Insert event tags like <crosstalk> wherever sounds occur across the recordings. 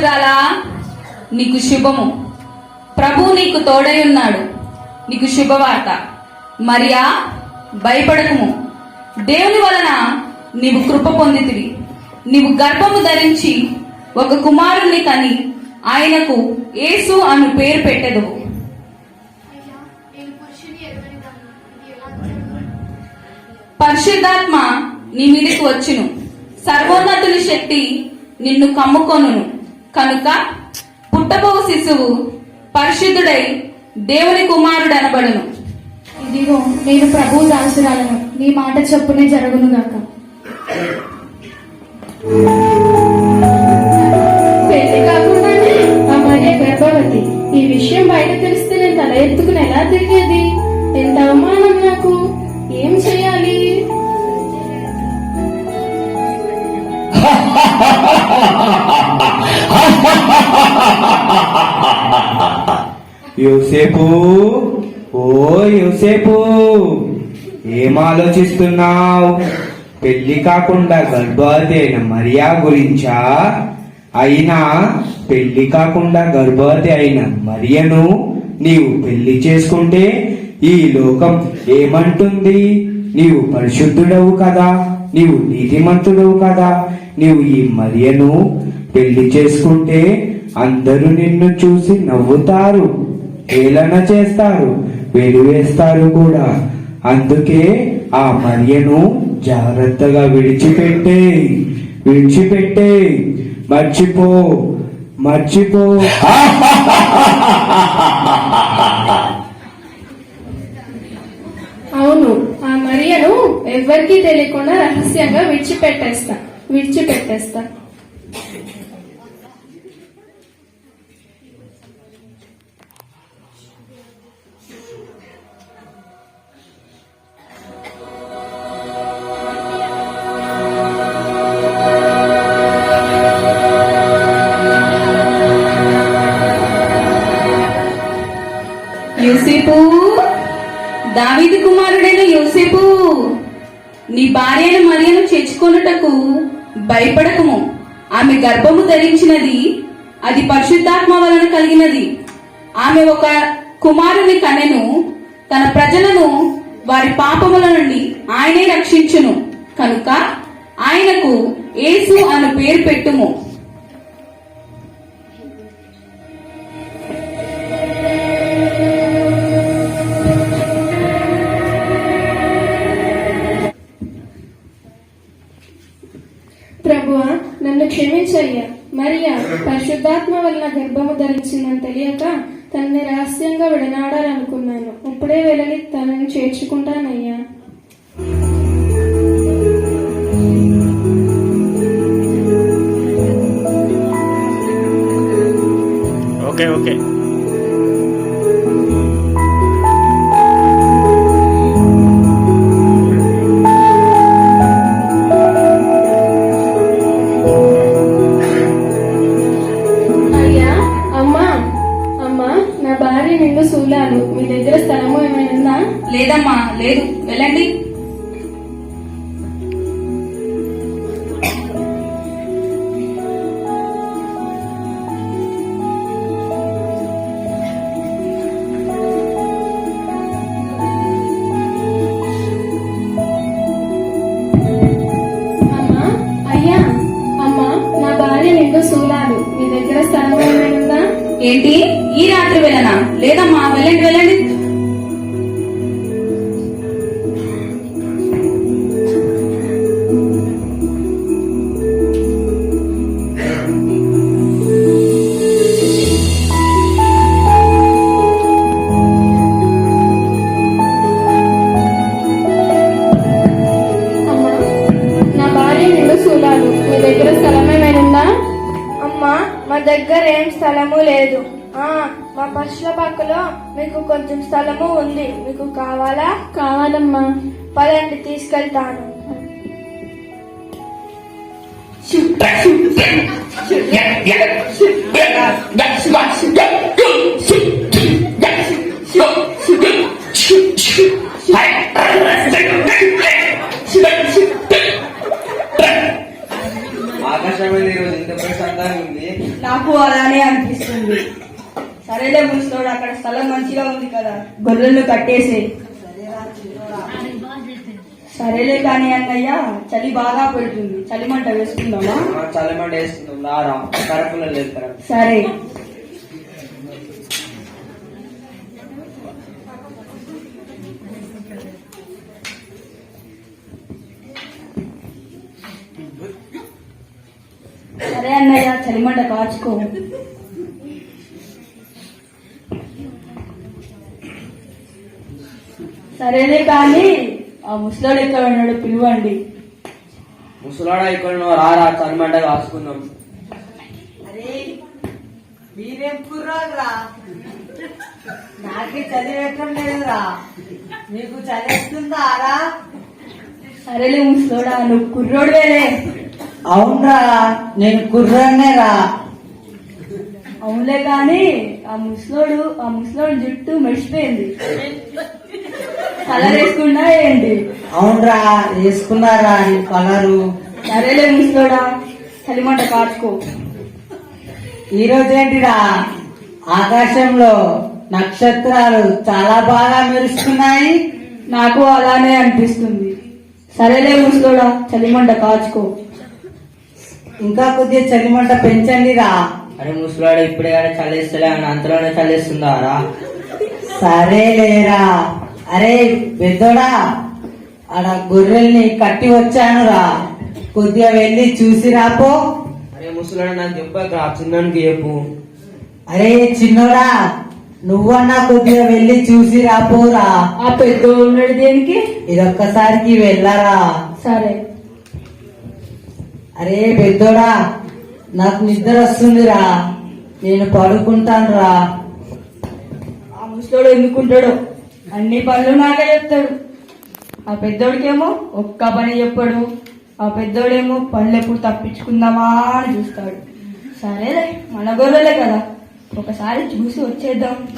దయాప్రాప్తురాలా నీకు శుభము. ప్రభు నీకు తోడై ఉన్నాడు. నీకు శుభవార్త. మరియా భయపడకము. దేవుని వలన నీవు కృప పొందితివి. నీవు గర్భము ధరించి ఒక కుమారుణ్ణి కని ఆయనకు యేసు అను పేరు పెట్టదు పరిశుద్ధాత్మ నీ మీదకు వచ్చును. సర్వోన్నతుని శక్తి నిన్ను కమ్ముకొనును. కనుక పుట్టబో శిశువు పరిశుద్ధుడై దేవుని కుమారుడు అనబడును ఇదిగో నేను ప్రభు దాసురాలను. నీ మాట చొప్పునే జరుగును గాక. పెళ్ళి కాకుండానే ఆ గర్భవతి. ఈ విషయం బయట తెలిస్తే నేను తల ఎత్తుకుని ఎలా తిరిగేది? ఎంత అవమానం నాకు. ఏం చెయ్యాలి <laughs> యోసేపు ఓ యోసేపు ఏం ఆలోచిస్తున్నావు? పెళ్ళి కాకుండా గర్భవతి అయిన మరియా గురించా? అయినా పెళ్ళి కాకుండా గర్భవతి అయిన మరియను నీవు పెళ్ళి చేసుకుంటే ఈ లోకం ఏమంటుంది? నీవు పరిశుద్ధుడవు కదా నీవు నీతిమంతుడవు కదా నీవు ఈ మరియను పెళ్ళి చేసుకుంటే అందరూ నిన్ను చూసి నవ్వుతారు హేళన చేస్తారు వెలివేస్తారు కూడా. అందుకే ఆ మరియను జాగ్రత్తగా విడిచిపెట్టే విడిచిపెట్టే. మర్చిపో మర్చిపో. అవును ఆ మరియను ఎవ్వరికీ తెలియకుండా రహస్యంగా విడిచిపెట్టేస్తా విడిచిపెట్టేస్తా. యోసేపు నీ భార్యను మరియను చేర్చుకొనుటకు భయపడకము. ఆమె గర్భము ధరించినది అది పరిశుద్ధాత్మ వలన కలిగినది. ఆమె ఒక కుమారుని కనెను తన ప్రజలను వారి పాపముల నుండి ఆయనే రక్షించును. కనుక ఆయనకు యేసు అను పేరు పెట్టుము. మరియ పరిశుద్ధాత్మ వలన గర్భము ధరించిందని తెలియక తనని రహస్యంగా విడనాడాలనుకున్నాను. ఇప్పుడే వెళ్ళని తనని చేర్చుకుంటానయ్యా. ఓకే ఓకే మీ దగ్గర స్థలము ఏమైనా ఉందా? లేదమ్మా లేదు. వెళ్ళండి. లేదమ్మా వెళ్ళండి మీకు కొంచెం స్థలము ఉంది. మీకు కావాలా? కావాలమ్మా. పదండి తీసుకెళ్తాను. ఆకాశమైన ఈరోజు ఇంత ప్రశాంతంగా ఉంది. నాకు అలానే అనిపిస్తుంది. సరేలే ముసలోడు అక్కడ స్థలం మంచిగా ఉంది కదా. గొర్రెలను కట్టేసి. సరేలే కానీ అన్నయ్య చలి బాగా పెడుతుంది. చలి మంట వేసుకుందామా లేదు కరెక్ట్ సరే. సరే అన్నయ్య చలిమంట కాచుకో. సరేలే కానీ ఆ ముసలోడు ఎక్కడ ఉన్నాడు పిలువండి. ముసలాడా ఇక్కడ రారా చల్లమంట కాసుకుందాం అరే మీరేం కుర్రాదురా నాకే చదివేయటం లేదురా. మీకు చదివేస్తుందా రా? సరేలే ముసలోడా నువ్వు కుర్రోడు వేలే అవునరా నేను కుర్రాన్నే రా అవునులే కానీ ఆ ముసలోడు ఆ ముసలోడు జుట్టు మెరిసిపోయింది. కలర్ వేసుకున్నా ఏంటి? అవునరా వేసుకున్నారా ఈ కలరు? సరేలే ముసలోడా చలిమంట కాచుకో. ఈ రోజేంటిరా ఆకాశంలో నక్షత్రాలు చాలా బాగా మెరుస్తున్నాయి. నాకు అలానే అనిపిస్తుంది. సరేలే ముసలోడా చలిమంట కాచుకో. ఇంకా కొద్దిగా చలిమంట పెంచండి రా అరే ముసలాడు ఇప్పుడే కానీ చల్లేస్తలే అని అంతలోనే చల్లేస్తుందా రా? సరే లేరా అరే పెద్దోడా ఆడ గొర్రెల్ని కట్టి వచ్చాను రా కొద్దిగా వెళ్ళి చూసి రాపో. అరే ముసలాడు నాకు చెప్పక చిన్నానికి చెప్పు. అరే చిన్నోడా నువ్వన్నా కొద్దిగా వెళ్ళి చూసి రాపోరా. ఆ పెద్ద ఉన్నాడు దేనికి? ఇదొక్కసారికి వెళ్ళరా. సరే. అరే పెద్దోడా నాకు నిద్ర వస్తుందిరా. నేను పడుకుంటాను రా ఆ ముసలోడు ఎందుకుంటాడో? అన్ని పనులు నాకే చెప్తాడు. ఆ పెద్దోడికేమో ఒక్క పని చెప్పాడు. ఆ పెద్దోడేమో పనులు ఎప్పుడు తప్పించుకుందామా అని చూస్తాడు. సరేలే మన గొర్రెలే కదా. ఒకసారి చూసి వచ్చేద్దాం.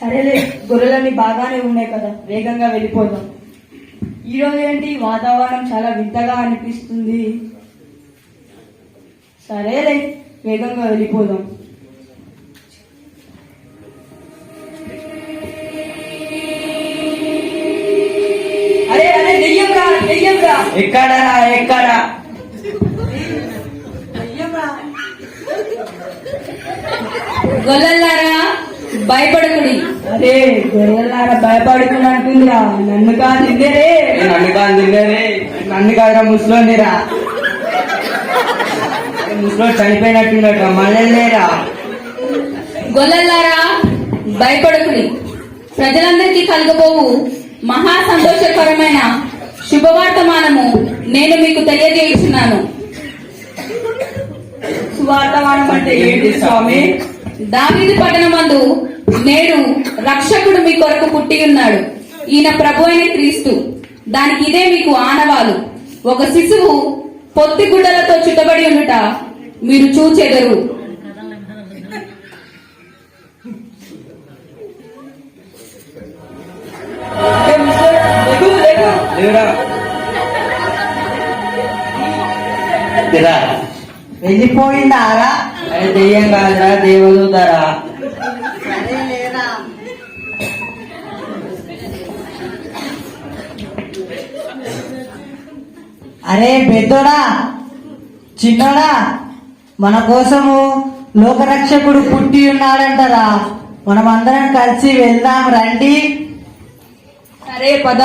సరేలే గొర్రెలన్నీ బాగానే ఉన్నాయి కదా. వేగంగా వెళ్ళిపోదాం. ఈరోజు ఏంటి? వాతావరణం చాలా వింతగా అనిపిస్తుంది. సరేలే వేగంగా వెళ్ళిపోదాం. అరే అరే దెయ్యం రా దెయ్యం రా ఎక్కడరా ఎక్కడ గొల్లలారా భయపడకుడి అరే గొల్లలారా భయపడుకుని అంటుందిరా. నన్ను కాదు ఇద్దరే నన్ను కాదు తిన్నదే నన్ను కాదురా ముసలోని రా ముసలోడు చనిపోయినట్టున్నట మళ్ళీ లేరా గొల్లలారా భయపడకుడి ప్రజలందరికీ కలగబోవు మహా సంతోషకరమైన శుభవార్తమానము నేను మీకు తెలియజేస్తున్నాను సువార్తమానం అంటే ఏంటి స్వామి? దావీదు పట్టణమందు నేడు రక్షకుడు మీ కొరకు పుట్టి ఉన్నాడు. ఈయన ప్రభు అయిన క్రీస్తు. దానికి ఇదే మీకు ఆనవాలు. ఒక శిశువు పొత్తి గుడ్డలతో చుట్టబడి ఉండుట మీరు చూచెదరు. లేరా తిరా వెళ్ళిపోయిందా రా అరే దెయ్యం కాదురా లేరా అరే పెద్దోడా చిన్నోడా మన కోసము లోకరక్షకుడు పుట్టి ఉన్నాడంటరా. మనం అందరం కలిసి వెళ్దాం రండి. సరే పద.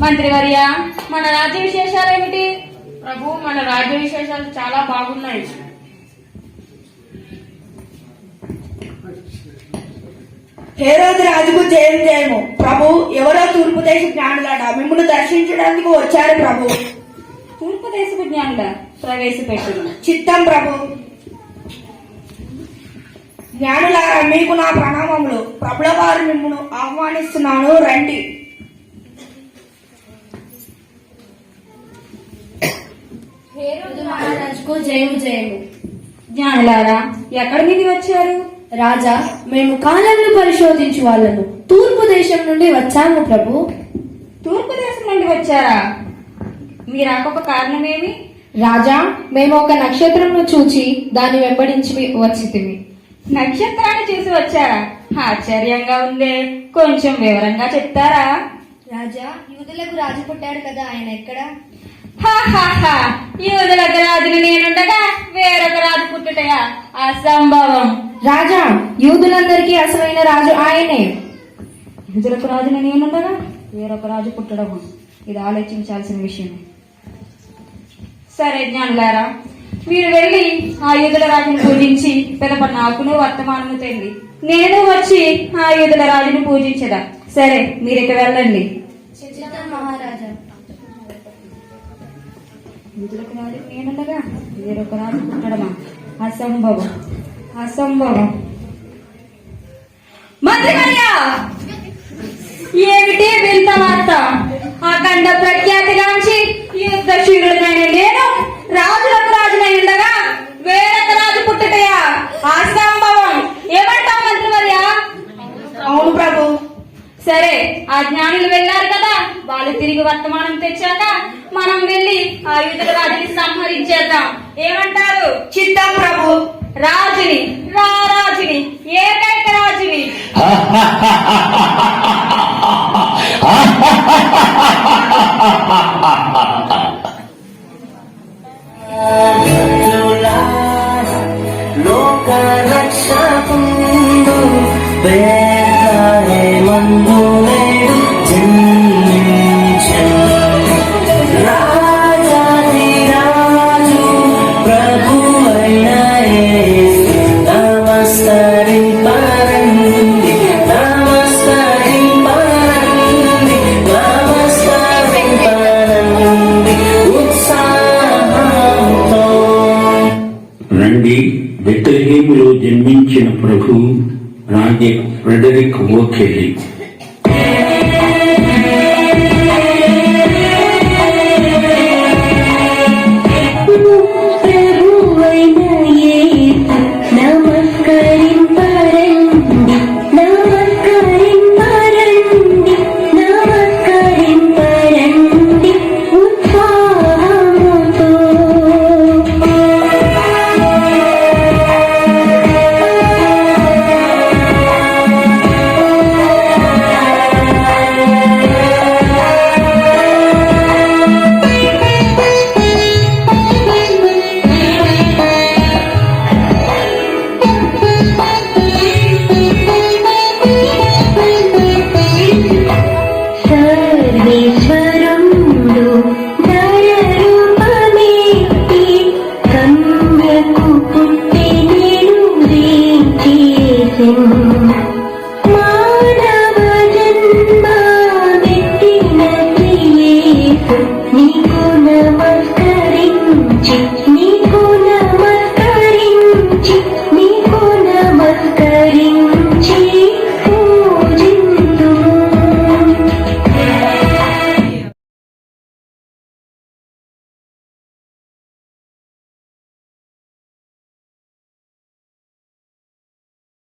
మంత్రివర్య మన రాజ్య విశేషాలు ఏమిటి ప్రభు మన రాజ్య విశేషాలు చాలా బాగున్నాయి. హేరోదు రాజుకు జయం జయము ప్రభు ఎవరో తూర్పు దేశ జ్ఞానులాట మిమ్మల్ని దర్శించడానికి వచ్చారు ప్రభు. తూర్పు దేశపు జ్ఞానుల ప్రవేశపెట్టు చిత్తం ప్రభు. జ్ఞానులారా మీకు నా ప్రణామములు. ప్రభుల వారు మిమ్మల్ని ఆహ్వానిస్తున్నాను. రండి. మహారాజుకు జయము జయము. జ్ఞానులారా ఎక్కడి నుండి వచ్చారు? రాజా మేము కాలాలను పరిశోధించు వాళ్ళము. తూర్పు దేశం నుండి వచ్చాము ప్రభు. తూర్పు దేశం నుండి వచ్చారా? మీ రాకొక కారణమేమి? రాజా మేము ఒక నక్షత్రంను చూచి దాన్ని వెంబడించి వచ్చితిమి. నక్షత్రాన్ని చూసి వచ్చారా? ఆశ్చర్యంగా ఉందే. కొంచెం వివరంగా చెప్తారా? రాజా యూదులకు రాజు పుట్టాడు కదా ఆయన ఎక్కడ? యూదులకు రాజుని నేనుండగా వేరొక రాజు పుట్టుటయా? అసంభవం. రాజా యూదులందరికీ అసలైన రాజు ఆయనే. యూదులకు రాజుని నేనుండగా వేరొక రాజు పుట్టడం ఇది ఆలోచించాల్సిన విషయం. సరే జ్ఞానులారా మీరు వెళ్ళి ఆ యూదుల రాజుని పూజించి పెదప నాకును వర్తమానము తెండి. నేను వచ్చి ఆ యూదుల రాజుని పూజించదా? సరే మీరు ఇక వెళ్ళండి మహారాజా యూదులకు రాజు నేనుండగా వేరొక రాజు పుట్టడమా అసంభవం. అసంభవం. ఏమిటి వింత వార్త? అఖండ ప్రఖ్యాతిగాంచి యుద్ధ శూరుడైన నేను రాజులకు రాజునై ఉండగా వేరొక రాజు పుట్టుటయా? అసంభవం. ఏమంటావు మంత్రివర్య? అవును ప్రభు. సరే ఆ జ్ఞానులు వెళ్ళారు కదా. వాళ్ళు తిరిగి వర్తమానం తెచ్చాక మనం వెళ్ళి ఆ యుద్ధ రాజుని సంహరించేద్దాం. ఏమంటారు? చిత్తం ప్రభు. రాజుని రా రాజుని ఏకైక రాజుని. లోక ప్రభు రాజే ఫ్రెడరిక్ ఓకెలి